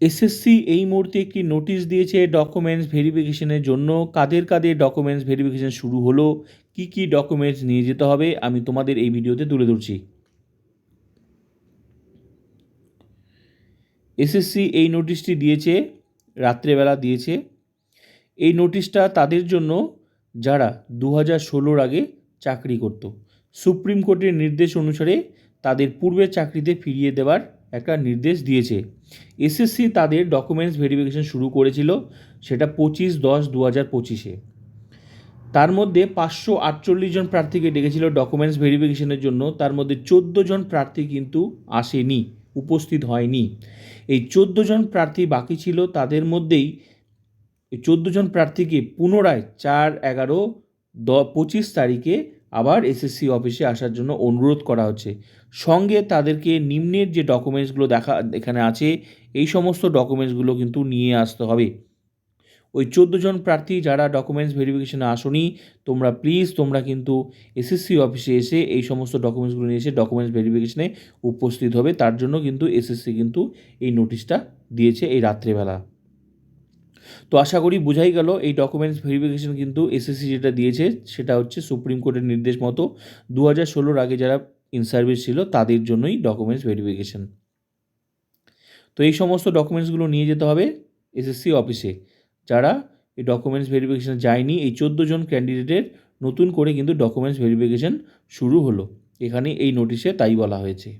SSC এই মুহূর্তে একটি নোটিশ দিয়েছে ডকুমেন্টস ভেরিফিকেশনের জন্য। কাদের কাদের ডকুমেন্টস ভেরিফিকেশন শুরু হলো? কি কি ডকুমেন্টস নিয়ে যেতে হবে? আমি তোমাদের এই ভিডিওতে তুলে ধরছি। এসএসসি এই নোটিশটি দিয়েছে, রাত্রেবেলা দিয়েছে। এই নোটিশটা তাদের জন্য যারা দু হাজার ষোলোর আগে চাকরি করত। সুপ্রিম কোর্টের নির্দেশ অনুসারে তাদের পূর্বের চাকরিতে ফিরিয়ে দেওয়ার একটা নির্দেশ দিয়েছে। এসএসসি তাদের ডকুমেন্টস ভেরিফিকেশন শুরু করেছিল সেটা পঁচিশ দশ দু হাজার পঁচিশে। তার মধ্যে পাঁচশো আটচল্লিশ জন প্রার্থীকে ডেকেছিল ডকুমেন্টস ভেরিফিকেশনের জন্য। তার মধ্যে চোদ্দ জন প্রার্থী কিন্তু আসেনি, উপস্থিত হয়নি। এই চোদ্দ জন প্রার্থী বাকি ছিল, তাদের মধ্যেই চোদ্দ জন প্রার্থীকে পুনরায় চার এগারো দ পঁচিশ তারিখে আবার এসএসসি অফিসে আসার জন্য অনুরোধ করা হচ্ছে। সঙ্গে তাদেরকে নিম্নের যে ডকুমেন্টসগুলো দেখা, এখানে আছে, এই সমস্ত ডকুমেন্টসগুলো কিন্তু নিয়ে আসতে হবে। ওই চোদ্দ জন প্রার্থী যারা ডকুমেন্টস ভেরিফিকেশনে আসনি, তোমরা প্লিজ তোমরা কিন্তু এসএসসি অফিসে এসে এই সমস্ত ডকুমেন্টসগুলো নিয়ে এসে ডকুমেন্টস ভেরিফিকেশনে উপস্থিত হবে। তার জন্য কিন্তু এসএসসি কিন্তু এই নোটিশটা দিয়েছে এই রাত্রেবেলা। তো আশা করি বোঝাই গেল, এই ডকুমেন্টস ভেরিফিকেশন কিন্তু এসএসসি যেটা দিয়েছে, সেটা হচ্ছে সুপ্রিম কোর্টের নির্দেশ মতো দু হাজার ষোলোর আগে যারা ইন সার্ভিস ছিল, তাদের জন্যই ডকুমেন্টস ভেরিফিকেশন তো এই সমস্ত ডকুমেন্টসগুলো নিয়ে যেতে হবে এসএসসি অফিসে যারা এই ডকুমেন্টস ভেরিফিকেশনে যায়নি, এই চোদ্দ জন ক্যান্ডিডেটের নতুন করে কিন্তু ডকুমেন্টস ভেরিফিকেশন শুরু হলো। এখানে এই নোটিশে তাই বলা হয়েছে।